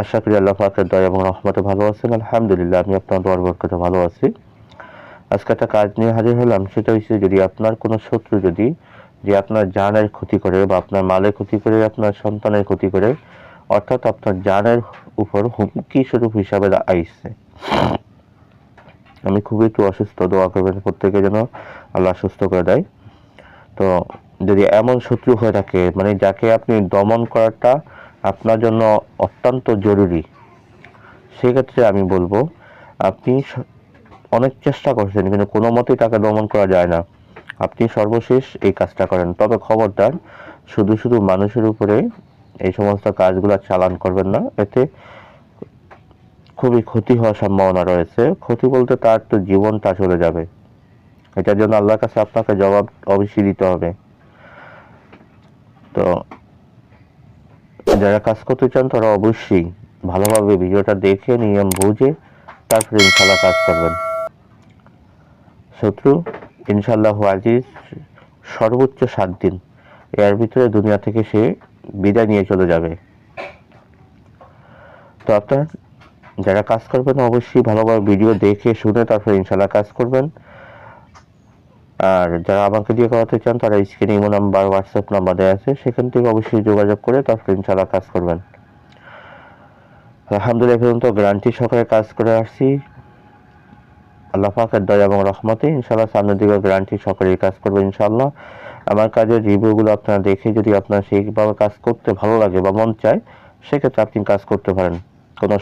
আশা করি আল্লাহ পাকের এবং রহমতে ভালো আছেন। আলহামদুলিল্লাহ, আমি আপনার ভালো আছি। আজকে একটা কাজ নিয়ে হাজির হলাম, সেটা হচ্ছে যদি আপনার কোনো শত্রু যদি, যে আপনার জানের ক্ষতি করে বা আপনার মালের ক্ষতি করে, আপনার সন্তানের ক্ষতি করে, অর্থাৎ আপনার জানের উপর হুমকি স্বরূপ হিসাবে আইসে আমি খুবই একটু অসুস্থ, দোয়া করবেন প্রত্যেকে যেন আল্লাহ সুস্থ করে দেয়। তো যদি এমন শত্রু হয়ে থাকে মানে যাকে আপনি দমন করাটা আপনার জন্য অত্যন্ত জরুরি, সেক্ষেত্রে আমি বলব, আপনি অনেক চেষ্টা করছেন, কিন্তু কোনো মতেই তাকে দমন করা যায় না। আপনি সর্বশেষ এই কাজটা করেন। তবে খবরদার, শুধু শুধু মানুষের উপরে এই সমস্ত কাজগুলো চালান করবেন না, এতে খুবই ক্ষতি হওয়ার সম্ভাবনা রয়েছে। ক্ষতি বলতে তার তো জীবনটা চলে যাবে। এটার জন্য আল্লাহর কাছে আপনাকে জবাব অবশ্যই দিতে হবে। তো যারা কাজ করতে চান তারা অবশ্যই ভালোভাবে ভিডিওটা দেখে, নিয়ম বুঝে তারপরে ইনশাল্লাহ কাজ করবেন। শত্রু ইনশাল্লাহ আজিজ, সর্বোচ্চ সাত দিন। এর ভিতরে দুনিয়া থেকে সে বিদায় নিয়ে চলে যাবে। তো আপনার যারা কাজ করবেন অবশ্যই ভালোভাবে ভিডিও দেখে, শুনে তারপরে ইনশাল্লাহ কাজ করবেন। আর যারা আমাকে দিয়ে করাতে চান, তারা স্ক্রিনে ইমো নাম্বার হোয়াটসঅ্যাপ নাম্বার দেওয়া আছে। সেখান থেকে অবশ্যই যোগাযোগ করে তারপরে ইনশাল্লাহ কাজ করবেন। আলহামদুলিল্লাহ এখন তো গ্যারান্টি সহকারে কাজ করে আসছি। আল্লাহ পাকের দয়া এবং রহমতে ইনশাল্লাহ সামনের দিকে গ্যারান্টি সহকারে কাজ করবেন ইনশাল্লাহ আমার কাজের রিভিউগুলো আপনারা দেখে যদি আপনার সেইভাবে কাজ করতে ভালো লাগে বা মন চায়, সেক্ষেত্রে আপনি কাজ করতে পারেন। কোনো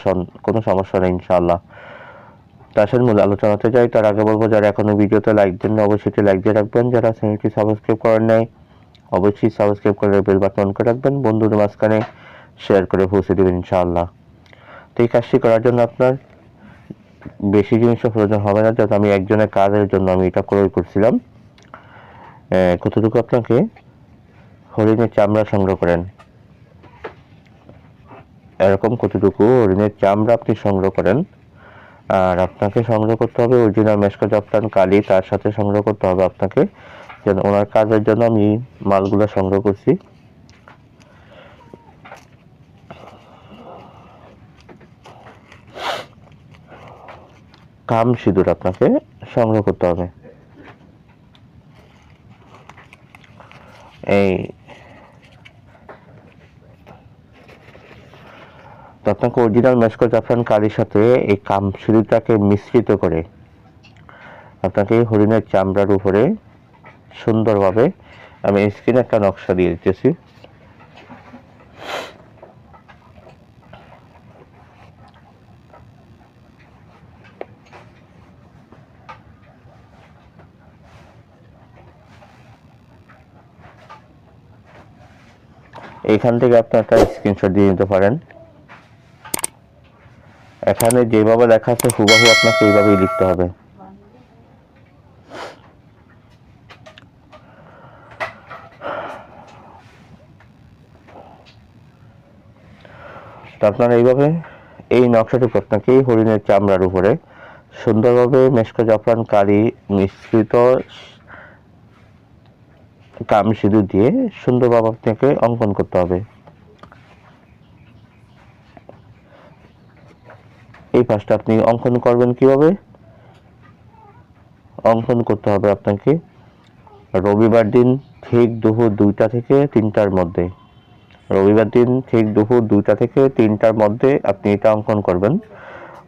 কোনো সমস্যা নেই ইনশাআল্লাহ। তাসের মূল আলোচনাতে যাই তার আগে বলব, যারা এখনও ভিডিওতে লাইক দেন অবশ্যই লাইক দিয়ে রাখবেন। যারা চ্যানেলটি সাবস্ক্রাইব করেন নাই, অবশ্যই সাবস্ক্রাইব করে বেল বাটন অন করে রাখবেন। বন্ধুদের মাঝখানে শেয়ার করে পৌঁছে দেবেন, ইনশাআল্লাহ। তো এই কাজটি করার জন্য আপনার বেশি জিনিসও প্রয়োজন হবে না, যাতে আমি একজনের কাজের জন্য আমি এটা ক্রয় করছিলাম। কতটুকু আপনাকে? হরিণের চামড়া সংগ্রহ করেন। এরকম কতটুকু? হরিণের চামড়া আপনি সংগ্রহ করেন। আর আপনাকে সংগ্রহ করতে হবে অরিজিনাল মেশকা জাফরান কালি, তার সাথে সংগ্রহ করতে হবে আপনাকে যেন ওনার কাজের জন্য আমি মালগুলো সংগ্রহ করছি। কাম সিঁদুর আপনাকে সংগ্রহ করতে হবে। এই আপনাকে অরিজিনাল মেসকো জাফরান কালির সাথে এই কাম সিঁদুরটাকে মিশ্রিত করে আপনাকে হরিণের চামড়ার উপরে সুন্দরভাবে আমি স্ক্রিনে একটা নকশা দিয়ে দিতেছি। এইখান থেকে আপনি একটা স্ক্রিনশট দিয়ে নিতে পারেন। এখানে যেভাবে লেখা আছে, হুবাহু আপনাকে এইভাবেই লিখতে হবে। আপনার এইভাবে এই নকশাটুকু আপনাকে হরিণের চামড়ার উপরে। সুন্দরভাবে মেশকা জাফরান কালি মিশ্রিত কাম সিঁদুর দিয়ে সুন্দরভাবে আপনাকে অঙ্কন করতে হবে। এই পাশটা আপনি অঙ্কন করবেন কীভাবে? অঙ্কন করতে হবে আপনাকে। রবিবার দিন ঠিক দুপুর দুইটা থেকে তিনটার মধ্যে। রবিবার দিন ঠিক দুপুর দুইটা থেকে তিনটার মধ্যে আপনি এটা অঙ্কন করবেন।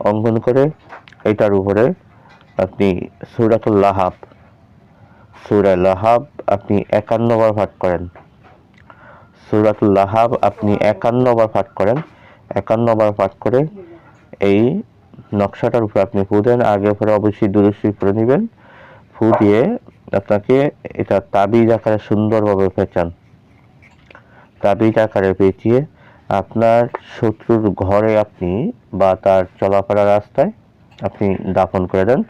অঙ্কন করে এটার উপরে আপনি সুরাতুল লাহাব, সুরা লাহাব আপনি একান্ন বার পাঠ করেন। সুরাতুল লাহাব আপনি একান্ন বার পাঠ করেন। একান্ন বার পাঠ করে এই নকশাটার উপরে আপনি ফু দেন, আগে পরে অবশ্যই দুরুশ্রী করে নেবেন। ফু দিয়ে আপনাকে এটা তাবিজ আকারে সুন্দরভাবে পেঁচান। তাবিজ আকারে পেঁচিয়ে আপনার শত্রুর ঘরে আপনি বা তার চলাফেরা রাস্তায় আপনি দাফন করে দেন।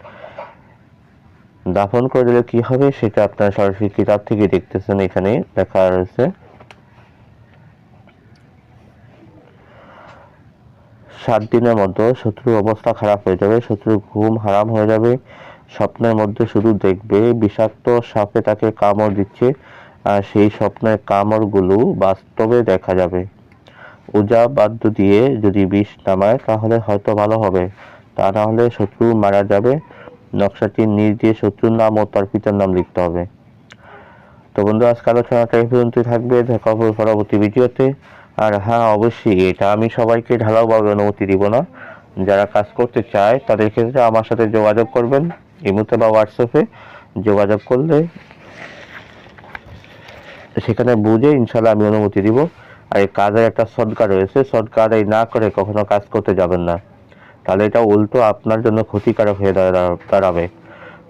দাফন করে দিলে কি হবে সেটা আপনার সরাসরি কিতাব থেকে দেখতেছেন, এখানে লেখা রয়েছে। সাত দিনের মধ্যে শত্রুর অবস্থা খারাপ হয়ে যাবে, শত্রুর ঘুম হারাম হয়ে যাবে। স্বপ্নের মধ্যে শুধু দেখবে, বিষাক্ত সাপে তাকে কামড় দিচ্ছে, আর সেই স্বপ্নের কামড়গুলো বাস্তবে দেখা যাবে। ওজা বাদ্য দিয়ে যদি বিষ নামায়, তাহলে হয়তো ভালো হবে। তা না হলে শত্রু মারা যাবে। নকশাটির নিচ দিয়ে শত্রুর নাম ও তার পিতার নাম লিখতে হবে। তো বন্ধু আজকে আলোচনাটা এই পর্যন্তই থাকবে। দেখা হবে পরবর্তী ভিডিওতে। আর হ্যাঁ অবশ্যই, এটা আমি সবাইকে ঢালাওভাবে অনুমতি দিব না। যারা কাজ করতে চায়, তাদের ক্ষেত্রে আমার সাথে যোগাযোগ করবেন। ইমুতে বা হোয়াটসঅ্যাপে যোগাযোগ করলে সেখানে বুঝে ইনশাল্লাহ আমি অনুমতি দিব। আর এই কাজের একটা সদকা রয়েছে সদকা আদায় না করে কখনো কাজ করতে যাবেন না। তাহলে এটা উল্টো আপনার জন্য ক্ষতিকারক হয়ে দাঁড়া- দাঁড়াবে।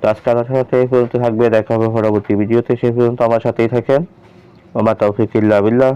তো আজকে আলোচনাতে এই পর্যন্ত থাকবে, দেখা হবে পরবর্তী ভিডিওতে। সেই পর্যন্ত আমার সাথেই থাকেন। আমার তৌফিক ইল্লা বিল্লাহ।